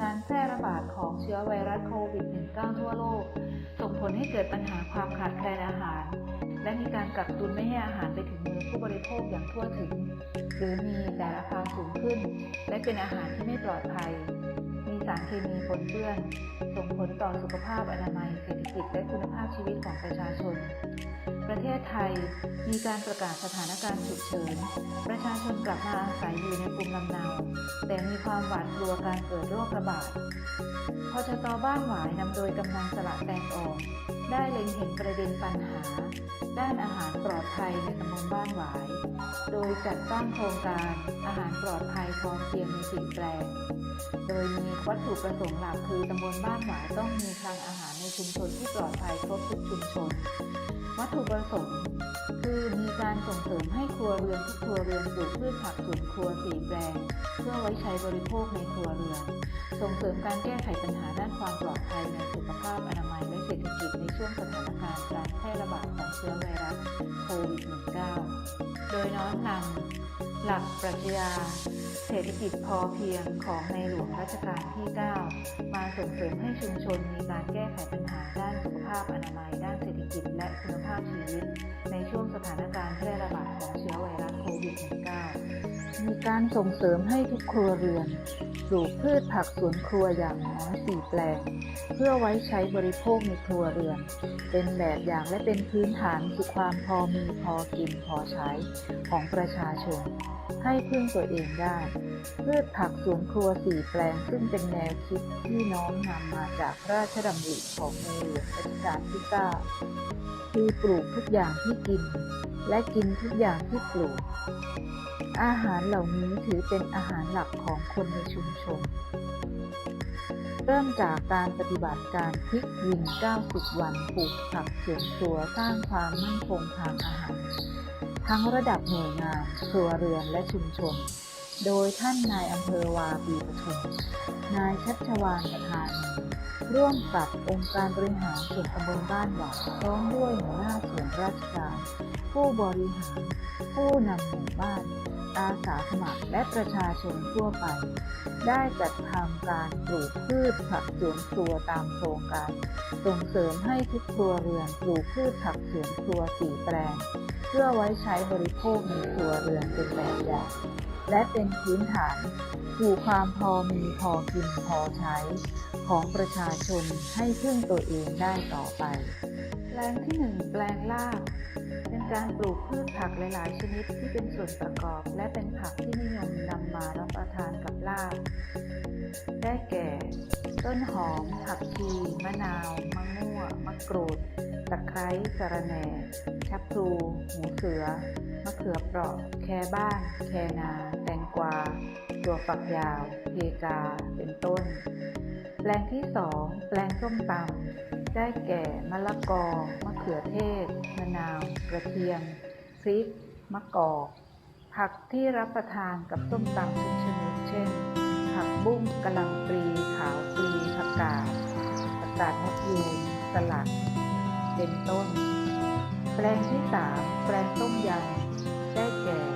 การแพร่ระบาดของเชื้อไวรัสโควิด -19 ทั่วโลก ส่งผลให้เกิดปัญหาความขาดแคลนอาหาร และมีการกักตุนไม่ให้อาหารไปถึงมือผู้บริโภคอย่างทั่วถึง หรือมีแต่ราคาสูงขึ้น และเป็นอาหารที่ไม่ปลอดภัย มีสารเคมีปนเปื้อน ส่งผลต่อสุขภาพอนามัย เศรษฐกิจและคุณภาพชีวิตของประชาชน ประเทศไทยมีการประกาศสถานการณ์ฉุกเฉิน ประชาชนกลับมาอาศัยอยู่ในภูมิลำเนา แต่มีความหวาดกลัวการเกิดโรคระบาดพชตบ้านหวายนำโดยกำนันสละแตงออนได้เล็งเห็นประเด็นปัญหา ด้านอาหารปลอดภัยในตำบลบ้านหวาย โดยจัดตั้งโครงการอาหารปลอดภัยพอเพียงในสิ่งแปลง โดยมีวัตถุประสงค์หลักคือตำบลบ้านหวายต้องมีคลังอาหาร ชุมชนที่ปลอดภัยครบทุกชุมชน วัตถุประสงค์ คือมีการส่งเสริมให้ครัวเรือนทุกครัวเรือนปลูกพืชผักสวนครัวสีแปลง เพื่อไว้ใช้บริโภคในครัวเรือน ส่งเสริมการแก้ไขปัญหาด้านความปลอดภัยในสุขภาพอนามัยและเศรษฐกิจในช่วงสถานการณ์การแพร่ระบาดของเชื้อไวรัสโควิด -19 โดยน้อมนำหลักปรัชญา เศรษฐกิจพอเพียงของในหลวงรัชกาลที่ 9 มาส่งเสริมให้ชุมชนมีการแก้ไขปัญหาด้านสุขภาพอนามัย ด้านเศรษฐกิจและคุณภาพชีวิต ในช่วงสถานการณ์แพร่ระบาดของเชื้อไวรัสโควิด -19 มีการส่งเสริมให้ทุกครัวเรือนปลูกพืชผักสวนครัวอย่างน้อยสี่แปลง เพื่อไว้ใช้บริโภคในครัวเรือน เป็นแบบอย่างและเป็นพื้นฐานสู่ความพอมีพอกินพอใช้ของประชาชน ให้พึ่งตัวเองได้พืชผักสวนครัวสี่แปลงซึ่งเป็นแนวคิดที่น้อมนำมาจากพระราชดำริของในหลวงรัชกาลที่ 9 คือปลูกทุกอย่างที่กิน และกินทุกอย่างที่ปลูก อาหารเหล่านี้ถือเป็นอาหารหลักของคนในชุมชน เริ่มจากการปฏิบัติการพลิกวิน 90 วันปลูกผักสวนครัวสร้างความมั่นคงทางอาหาร ทั้งระดับหน่วยงานครัวเรือนและชุมชน โดยท่านนายอำเภอวาปีปทุมนายชัชวานประธานร่วมกับองค์การบริหารส่วนตำบลบ้านหวายพร้อมด้วยหัวหน้าส่วนราชการ ผู้บริหาร ผู้นำหมู่บ้าน อาสาสมัครและประชาชนทั่วไป ได้จัดทำการปลูกพืชผักสวนครัวตามโครงการ ส่งเสริมให้ทุกครัวเรือนปลูกพืชผักสวนครัวสี่แปลง เพื่อไว้ใช้บริโภคในครัวเรือนเป็นแบบอย่างและเป็นพื้นฐานสู่ความพอมีพอกินพอใช้ของประชาชนให้พึ่งตัวเองได้ต่อไปแป ลงที่หนึ่งแปลงลาบเป็นการปลูกพืชผักหลาย ๆ ชนิดที่เป็นส่วนประกอบ และเป็นผักที่นิยมนำมารับประทานกับลาบ ได้แก่ ต้นหอม ผักชี มะนาว มะม่วงมะกรูด ตะไคร้สะระแหน่ ชักพลูหูเสือ มะเขือเปราะ แคบ้าน แคนา แตงกวา ตัวฝักยาว เพกา เป็นต้น แปลงที่สองแปลงส้มตำ ได้แก่มะละกอ มะเขือเทศ มะนาว กระเทียม พริก มะกอก ผักที่รับประทานกับส้มตำทุกชนิดเช่น ผักบุ้งกะหล่ำปลี ขาวปลีผักกาดผักกาดมะยูงสลัด เป็นต้น แปลงที่สามแปลงต้มยำได้แก่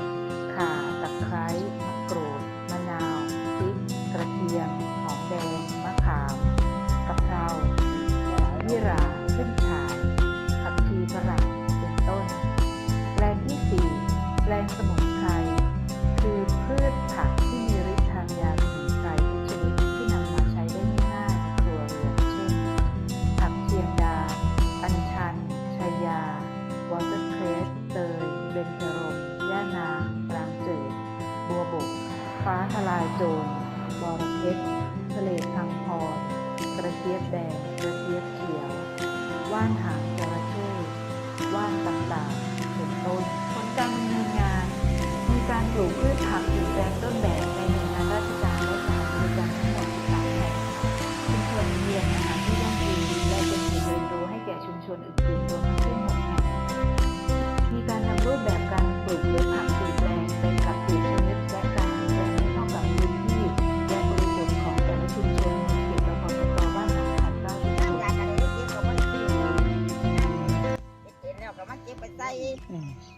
เจี๊ยบแดงกระเจี๊ยบเขียว ว่านหางจระเข้ว่านต่างๆเป็นต้นผลการดำเนินงานมีการปลูกพืชผักอยู่แปลงต้นแบบ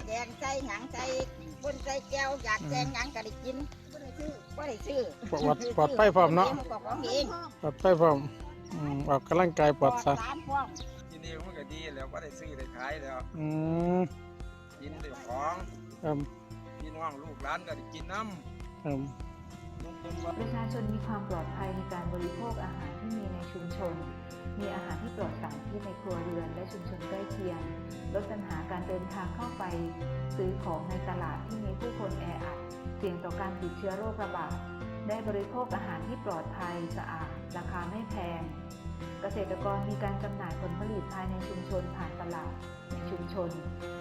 แกงใส่หยังใส่บนใส่แก้วอยากแกงหยังก็ได้กินบ่ได้ซื้อบ่ได้ซื้อปลอดปลอดภัยพร้อมเนาะก็ของเองปลอดภัยพร้อมอืมออกกำลังกายปลอดซะร้านพร้อมกินเองมันก็ดีแล้วก็ได้ซื้อได้ขายแล้วอืมกินได้ของครับพี่น้องลูกหลานก็ได้กินน้ครับำนุ่มเประชาชนมีความปลอดภัยในการบริโภคอาหารที่มีในชุมชน มีอาหารที่ปลอดสารพิษในครัวเรือนและชุมชนใกล้เคียง ลดปัญหาการเดินทางเข้าไปซื้อของในตลาดที่มีผู้คนแออัด เสี่ยงต่อการติดเชื้อโรคระบาด ได้บริโภคอาหารที่ปลอดภัยสะอาด ราคาไม่แพง เกษตรกรมีการจำหน่ายผลผลิตภายในชุมชนผ่านตลาดในชุมชน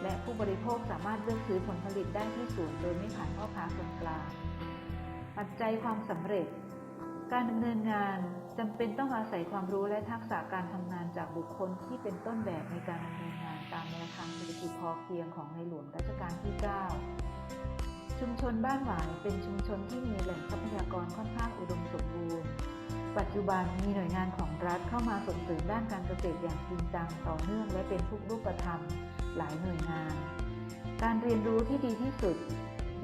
และผู้บริโภคสามารถเลือกซื้อผลผลิตได้ที่ศูนย์โดยไม่ผ่านพ่อค้าคนกลาง ปัจจัยความสำเร็จ การดำเนินงานจำเป็นต้องอาศัยความรู้และทักษะการทำงานจากบุคคลที่เป็นต้นแบบในการดำเนินงานตามแนวทางเศรษฐกิจพอเพียงของในหลวงรัชกาลที่ 9 ชุมชนบ้านหวายเป็นชุมชนที่มีแหล่งทรัพยากรค่อนข้างอุดมสมบูรณ์ ปัจจุบันมีหน่วยงานของรัฐเข้ามาส่งเสริมด้านการเกษตรอย่างจริงจังต่อเนื่องและเป็นทุกรูปธรรมหลายหน่วยงาน การเรียนรู้ที่ดีที่สุด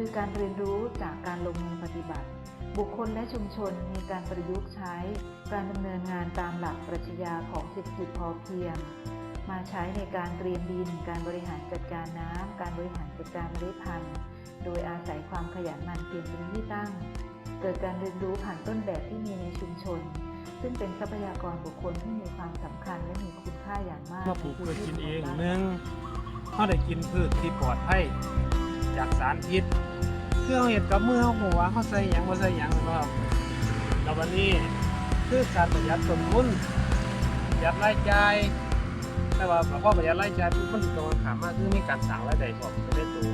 คือการเรียนรู้จากการลงมือปฏิบัติ บุคคลและชุมชนมีการประยุกต์ใช้ การดำเนินงานตามหลักปรัชญาของเศรษฐกิจพอเพียง มาใช้ในการเตรียมดิน การบริหารจัดการน้ำการบริหารจัดการเมล็ดพันธุ์โดยอาศัยความขยันหมั่นเพียรเป็นที่ตั้ง เกิดการเรียนรู้ผ่านต้นแบบที่มีในชุมชน ซึ่งเป็นทรัพยากรบุคคลที่มีความสำคัญและมีคุณค่าอย่างมากมาปลูกเพืชกินเองใพื้หนึ่งเขาได้กินพืชที่ปลอดภัย จากสารพิษคือเขาเห็ดกับมือเขาหัวเขาใส่หยังบ่ใส่หยังนะครับแล้ววันนี้คือการประหยัดต้นทุนประหยัดรายจ่ายแต่ว่าพอประหยัดรายจ่ายปุ๊บมันตรงกันข้ามมากคือมีการสั่งรายได้ขออกไปได้ตัว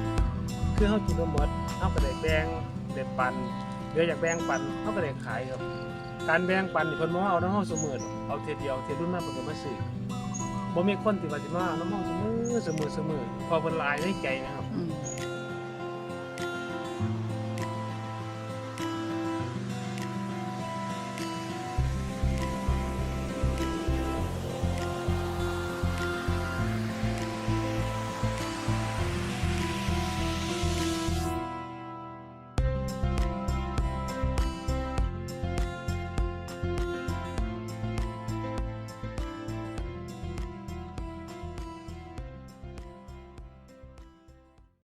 คือเขากินบ่หมดเขาก็ได้แบ่งได้ปันเหลืออยากแบ่งปันเขาก็ได้ขายครับ การแบ่งปันนี่เพิ่นบ่มาเอาน้ำเฮาเสมอเอาเทเดียวเทรุ่นมาเพิ่นมาซื้อบ่มีคนที่ว่าสิมาน้ำมันเสมอเสมอเสมอพอเพิ่นลายในใจนะครับ